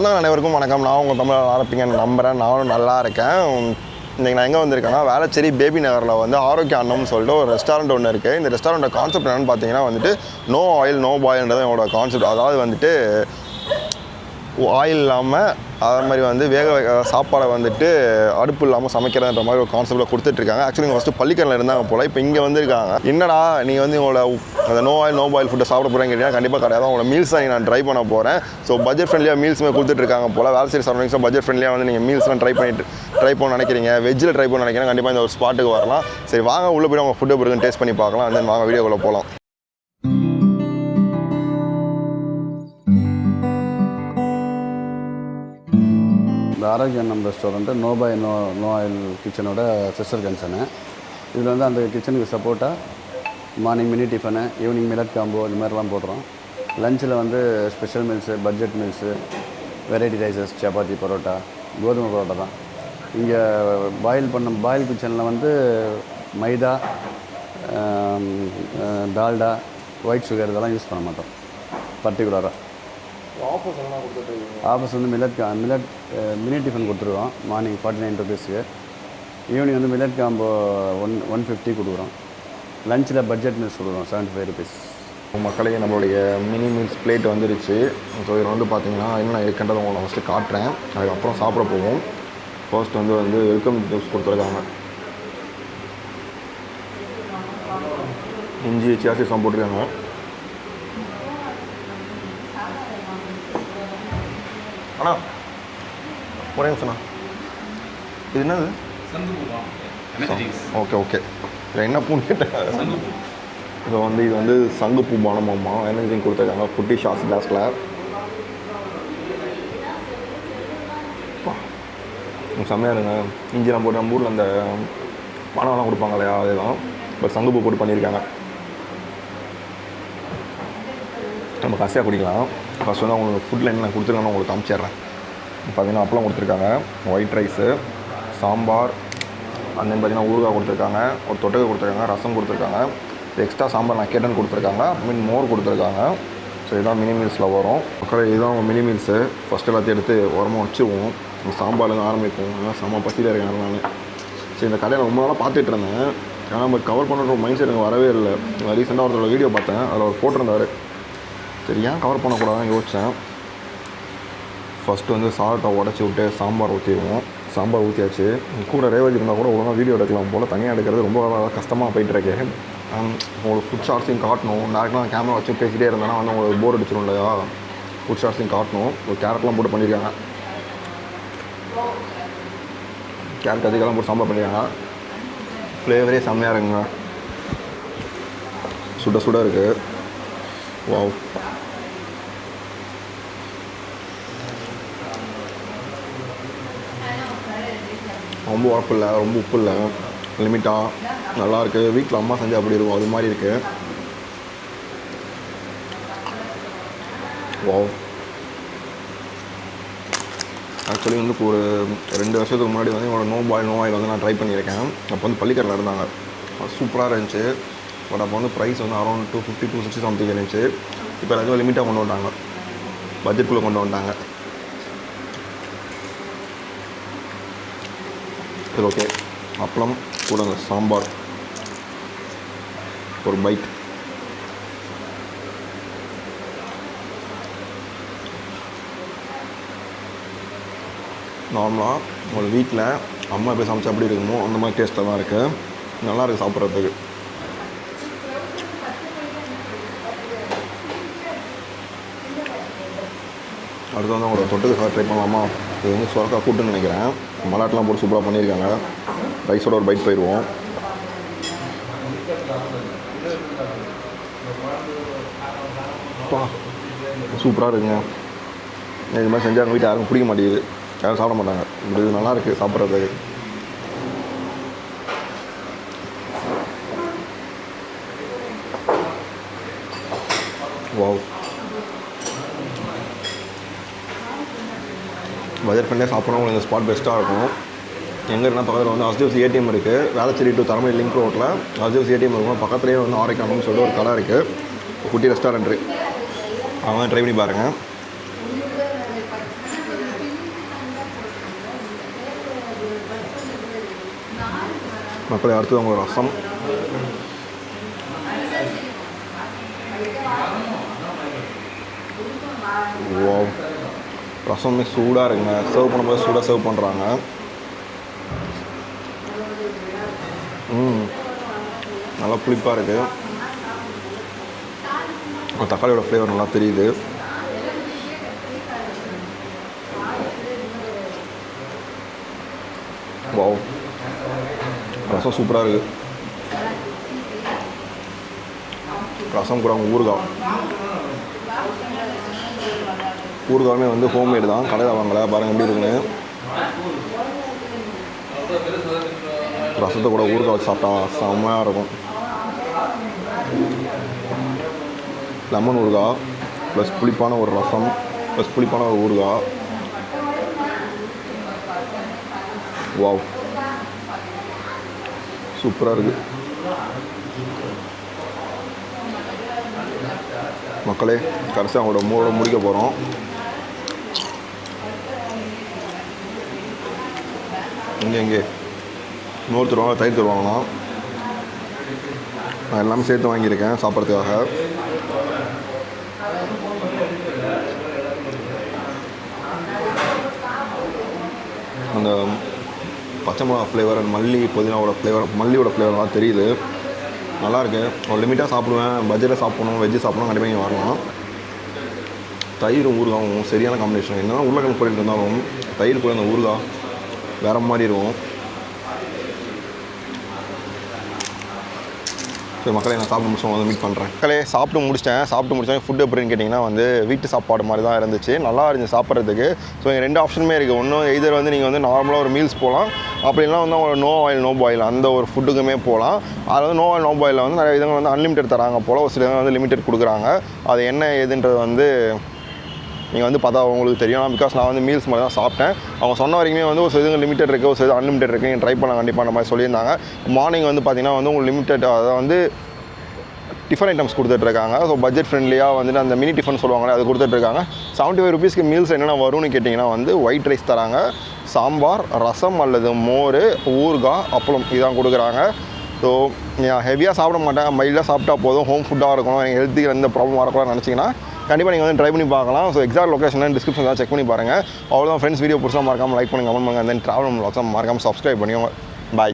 நான் அனைவருக்கும் வணக்கம். நான் உங்கள் தமிழ் நல்லா நம்புகிறேன் நானும் நல்லா இருக்கேன். இன்றைக்கி நான் எங்கே வந்திருக்கேன்னா வேளச்சேரி பேபி நகரில் வந்து ஆரோக்கிய அன்னம்னு சொல்லிட்டு ஒரு ரெஸ்டாரண்ட் ஒன்று இருக்குது இந்த ரெஸ்டாரண்ட்டோட கான்செப்ட் என்னென்னு பார்த்தீங்கன்னா வந்துட்டு நோ ஆயில் நோ பாயில்ன்றது என்னோட கான்செப்ட் அதாவது வந்துட்டு ஆயில் இல்லாமல் அதே மாதிரி வந்து வேக சாப்பாடை வந்துட்டு அடுப்பு இல்லாமல் சமைக்கிறதுன்ற மாதிரி ஒரு கான்செப்ட்டில் கொடுத்துட்ருக்காங்க ஆக்சுவலி இங்கே ஃபஸ்ட்டு பள்ளிக்கரில் இருந்தாங்க போல் இப்போ இங்கே வந்திருக்காங்க. என்னடா நீங்கள் வந்து உங்களோட அந்த நோ ஆயில் நோ பாயில் ஃபுட்டை சாப்பிட போகிறேன்னு கேட்டீங்கன்னா கண்டிப்பாக கிடையாது. உங்களோட மீல்ஸ் தான் நான் ட்ரை பண்ண போகிறேன் ஸோ பட்ஜெட் ஃப்ரெண்ட்லியாக மீல்ஸுமே கொடுத்துட்ருக்காங்க போல். வேல்சேரி சரௌண்டிங்ஸும் பட்ஜெட் ஃப்ரெண்ட்லியாக வந்து நீங்கள் மீல்ஸ்லாம் ட்ரை பண்ணிட்டு ட்ரை பண்ண நினைக்கிறீங்க. வெஜ்ஜில் ட்ரை பண்ண நினைக்கிறேன் கண்டிப்பாக இந்த ஒரு ஸ்பாட்டுக்கு வரலாம். சரி வாங்க உள்ளே போய் அவங்க ஃபுட்டு பிறகு டேஸ்ட் பண்ணி பார்க்கலாம். தென் வாங்க வீடியோக்குள்ளே போகலாம் இந்த ஆரோக்கியம் நம்ம restaurant no by no no oil கிச்சனோட சிஸ்டர் கன்சனு இதில் வந்து அந்த கிச்சனுக்கு சப்போர்ட்டாக morning mini tiffin evening millet combo இந்த மாதிரிலாம் போடுறோம். லஞ்சில் வந்து special meals budget meals variety rices chapati parotta கோதுமை பரோட்டா தான். இங்கே பாயில் பண்ண பாயில் கிச்சனில் வந்து மைதா டால்டா ஒயிட் சுகர் இதெல்லாம் யூஸ் பண்ண மாட்டோம். பர்டிகுலராக ஆஃபர்ஸ் வந்து மில்லட் கா மில்லட் மினி டிஃபன் கொடுத்துருவோம் மார்னிங் ஃபார்ட்டி நைன் ருபீஸ்க்கு ஈவினிங் வந்து millet combo one one fifty கொடுக்குறோம். லஞ்சில் பட்ஜெட் மீல்ஸ் கொடுக்குறோம் செவன்ட்டி ஃபைவ் ருபீஸ் மக்களே நம்மளுடைய மினி மீல்ஸ் பிளேட் வந்துருச்சு. ஸோ இதில் வந்து பார்த்தீங்கன்னா என்ன இருக்குன்றதை உங்களுக்கு ஃபஸ்ட்டு காட்டுறேன். அதுக்கப்புறம் சாப்பிட போவோம். ஃபர்ஸ்ட் வந்து வந்து வெல்கம் ஜூஸ் கொடுத்துருக்காங்க. இஞ்சி சியாசிசம் போட்டிருக்காங்க. அண்ணா ஒரே நிமிஷம்ண்ணா இது என்னது? Okay okay. இல்லை என்ன பூன்னு கேட்டேன்? இது வந்து இது வந்து சங்குப்பூ பானமாம்மா. எனர்ஜிங் கொடுத்துருக்காங்க. குட்டி ஷார்ட்ஸ் கிளாஸில். செம்மையாக இருங்க. இஞ்சிலாம் போட்டு நம்ம ஊரில் அந்த பணம்லாம் கொடுப்பாங்க இல்லையா அதுதான். பட் சங்குப்பூ போட்டு பண்ணியிருக்காங்க. நம்ம கசியாக குடிக்கலாம். ஃபஸ்ட் வந்து அவங்களுக்கு ஃபுட்டில் என்ன கொடுத்துருக்காங்க உங்களுக்கு காமிச்சிடுறேன் பார்த்தீங்கன்னா அப்பளம் கொடுத்துருக்காங்க ஒயிட் ரைஸு சாம்பார் அந்த பார்த்தீங்கன்னா ஊறுகாய் கொடுத்துருக்காங்க ஒரு தொட்டுக்கை கொடுத்துருக்காங்க ரசம் கொடுத்துருக்காங்க. எக்ஸ்ட்ரா சாம்பார் நான் கேட்டேன்னு கொடுத்துருக்காங்க மீன் மோர் கொடுத்துருக்காங்க. ஸோ இதுதான் மினி மீல்ஸில் வரும். அப்புறம் இதுதான் மினி மீல்ஸு ஃபஸ்ட் எல்லாத்தையும் எடுத்து உரமாக வச்சுருவோம் இந்த சாம்பார்லேருந்து ஆரம்பிப்போம். ஏன்னா செம்ம பசியில் இருக்கேன் நான் சரி இந்த கடையில் ரொம்ப நாளாக பார்த்துட்டு இருந்தேன். ஆனால் நம்ம கவர் பண்ணுற மைண்ட் செட் எனக்கு வரவே இல்லை. ரீசெண்டாக ஒருத்தரோட வீடியோ பார்த்தேன். அதில் அவர் போட்டிருந்தார். சரி ஏன் கவர் பண்ணக்கூடாதுன்னு யோசித்தேன் ஃபஸ்ட்டு வந்து சால்ட்டை உடச்சி விட்டு சாம்பார் ஊற்றிடுவோம் சாம்பார் ஊற்றியாச்சு கூட ரேவதி இருந்தால் கூட ஒழுங்காக வீடியோ எடுக்கலாம் போல். தனியாக எடுக்கிறது ரொம்ப கஷ்டமாக போயிட்டுருக்கு உங்களுக்கு ஃபுட் ஷார்ட்ஸையும் காட்டணும். டேரெக்டாக கேமரா வச்சு பேசிகிட்டே இருந்தேன்னா வந்து உங்களுக்கு போர் அடிச்சிடும் இல்லையா? ஃபுட் ஷார்ட்ஸையும் காட்டணும். ஒரு கேரட்லாம் போட்டு பண்ணியிருக்காங்க கேரட் அதிகம்லாம் போட்டு சாம்பார் பண்ணியிருக்காங்க ஃப்ளேவரே செம்மையாக இருக்குங்க. சுட சுட இருக்குது வாவ் ரொம்ப உரப்பு இல்லை ரொம்ப உப்பு இல்லை லிமிட்டாக நல்லாயிருக்கு வீட்டில் அம்மா செஞ்சு அப்படி இருக்கும்? அது மாதிரி இருக்குது வாவ் ஆக்சுவலி வந்து ஒரு ரெண்டு வருஷத்துக்கு முன்னாடி வந்து என்னோட நோ பாய் நோ ஆயில் வந்து நான் ட்ரை பண்ணியிருக்கேன். அப்போ வந்து பள்ளிக்கரில் இருந்தாங்க சூப்பராக இருந்துச்சு. பட் அப்போ வந்து ப்ரைஸ் வந்து around two fifty two sixty something இருந்துச்சு. இப்போ எல்லாத்தையும் லிமிட்டாக கொண்டு வந்தாங்க. பட்ஜெட்குள்ளே கொண்டு வந்துட்டாங்க சரி ஓகே அப்பளம் கூடங்க சாம்பார். ஒரு பைட் நார்மலாக உங்கள் வீட்டில் அம்மா எப்படி சமைச்சா எப்படி இருக்குமோ அந்த மாதிரி டேஸ்ட்டாக தான் இருக்குது நல்லா இருக்குது சாப்பிட்றதுக்கு. அடுத்து வந்து அவங்களோட தொட்டுக்கு சார் ட்ரை பண்ணலாமா? இது வந்து சுரக்கா கூட்டுன்னு நினைக்கிறேன். மலாட்டெலாம் போட்டு சூப்பராக பண்ணியிருக்காங்க. ரைஸோட ஒரு பைட் போயிடுவோம். சூப்பராக இருக்குங்க. இது மாதிரி செஞ்சால் எங்கள் வீட்டில் யாருக்கும் பிடிக்க மாட்டேங்குது. யாரும் சாப்பிட மாட்டாங்க. இப்படி இது நல்லா இருக்குது சாப்பிட்றதுக்கு. வாவ் பட்ஜெட் பண்ணியே சாப்பிட்றோம் இந்த ஸ்பாட் பெஸ்ட்டாக இருக்கும். எங்கே இருந்தால் பக்கத்தில் வந்து அஸ்டிஎஃப்சி ஏடிஎம் இருக்குது வேளச்சேரி டு தரமணி லிங்க் ரோட்டில் அஸ்டிஎஃப்சி ஏடிஎம் இருக்கும். பக்கத்துலேயே வந்து ஆரைக்காமன்னு சொல்லிட்டு ஒரு கடை இருக்குது குட்டி ரெஸ்டாரண்ட்டு அவன் ட்ரை பண்ணி பாருங்கள் மக்களை அடுத்தது அவங்களோட ரசம். Wow. ரசமே சூடாக இருக்குங்க சர்வ் பண்ணும்போது சூடாக சர்வ் பண்ணுறாங்க ம். நல்லா புளிப்பாக இருக்குது தக்காளியோட ஃப்ளேவர் நல்லா தெரியுது. வாவ் ரசம் சூப்பராக இருக்குது ரசம் கூட அவங்க ஊறுகாய். ஊறுகாயுமே வந்து ஹோம்மேடு தான். கடையில் வாங்கலை. பாருங்கள் எப்படி இருக்குன்னு. ரசத்தை கூட ஊறுகாய் வச்சு சாப்பிட்டா செம்மையாக இருக்கும். லெமன் ஊறுகாய் ப்ளஸ் புளிப்பான ஒரு ரசம் ப்ளஸ் புளிப்பான ஒரு ஊறுகாய். வாவ் சூப்பராக இருக்குது மக்களே கடைசி அவங்களோட மூட முடிக்க போகிறோம் வந்து எங்கே நூறு தருவாங்க தயிர் தருவாங்களா நான் எல்லாமே சேர்த்து வாங்கியிருக்கேன் சாப்பிட்றதுக்காக. அந்த பச்சை மிளகா ஃப்ளேவர் அண்ட் மல்லி புதினாவோட ஃப்ளேவர் மல்லியோட ஃப்ளேவர்லாம் தெரியுது. நல்லாயிருக்கு. ஒரு லிமிட்டாக சாப்பிடுவேன். பஜ்ஜில் சாப்பிடணும் வெஜ்ஜு சாப்பிடணும் கண்டிப்பாக இங்கே வரலாம். தயிரும் ஊறுகாவும் சரியான காம்பினேஷன் என்னதான் உருளைக்கிழங்கு போயிட்டு இருந்தாலும் தயிர் கூட அந்த ஊறுகாய் வேறு மாதிரி இருக்கும். சரி மக்களே நான் சாப்பிட்டு முடிச்சோம் வந்து மீட் பண்ணுறேன் மக்களே சாப்பிட்டு முடிச்சிட்டேன். சாப்பிட்டு முடிச்சேன் ஃபுட் எப்படின்னு கேட்டிங்கன்னா வந்து வீட்டு சாப்பாடு மாதிரி தான் இருந்துச்சு. நல்லா இருந்துச்சு சாப்பிட்றதுக்கு. ஸோ இங்கே ரெண்டு ஆப்ஷனுமே இருக்குது ஒன்றும் எய்தர் வந்து நீங்கள் வந்து நார்மலாக ஒரு மீல்ஸ் போகலாம் அப்படி வந்து அவங்களோட நோ ஆயில் நோ பாயில் அந்த ஒரு ஃபுட்டுக்குமே போகலாம் அதில் வந்து நோ ஆயில் நோ பாயில் வந்து நிறைய விதங்கள் வந்து அன்லிமிட்டட் தராங்க போல். ஒரு சில வந்து லிமிட்டட் கொடுக்குறாங்க. அது என்ன ஏதுன்றது வந்து நீங்கள் வந்து பார்த்தா உங்களுக்கு தெரியும். பிகாஸ் நான் வந்து மீல்ஸ் மாதிரி தான் சாப்பிட்டேன். அவங்க சொன்ன வரைக்குமே வந்து ஒரு சில லிமிட்டட் இருக்குது ஒரு சில அன்லிமிட்டட் இருக்குது நீங்கள் ட்ரை பண்ண கண்டிப்பாக மாதிரி சொல்லியிருந்தாங்க. மார்னிங் வந்து பார்த்திங்கன்னா வந்து உங்களுக்கு லிமிட்டட் அதை வந்து டிஃபன் ஐட்டம்ஸ் கொடுத்துட்ருக்காங்க. ஸோ பட்ஜெட் ஃப்ரெண்ட்லியாக வந்துட்டு அந்த மினி டிஃபன் சொல்லுவாங்களே அது கொடுத்துட்ருக்காங்க. செவன்ட்டி ஃபைவ் ருபீஸ்க்கு மீல்ஸ் என்னென்ன வரும்னு கேட்டிங்கன்னா வந்து ஒயிட் ரைஸ் தராங்க. சாம்பார் ரசம் அல்லது மோர் ஊறுகாய் அப்பளம் இதான் கொடுக்குறாங்க. ஸோ ஹெவியாக சாப்பிட மாட்டேன் மைல்டாக சாப்பிட்டா போதும். ஹோம் ஃபுட்டாக இருக்கணும். எனக்கு ஹெல்த்துக்கு எந்த ப்ராப்ளம் வரக்கூடாதுன்னு நினச்சிங்கன்னா கண்டிப்பாக நீங்கள் வந்து ட்ரை பண்ணி பார்க்கலாம். So exact location description check பண்ணி பாருங்கள் அவ்வளோதான் ஃப்ரெண்ட்ஸ் வீடியோ பிடிச்சா மறக்காமல் லைக் பண்ணுங்கள் கமெண்ட் பண்ணுங்க தென் ட்ராவல் லாக்ஸாக மறக்காமல் சப்ஸ்கிரைப் பண்ணி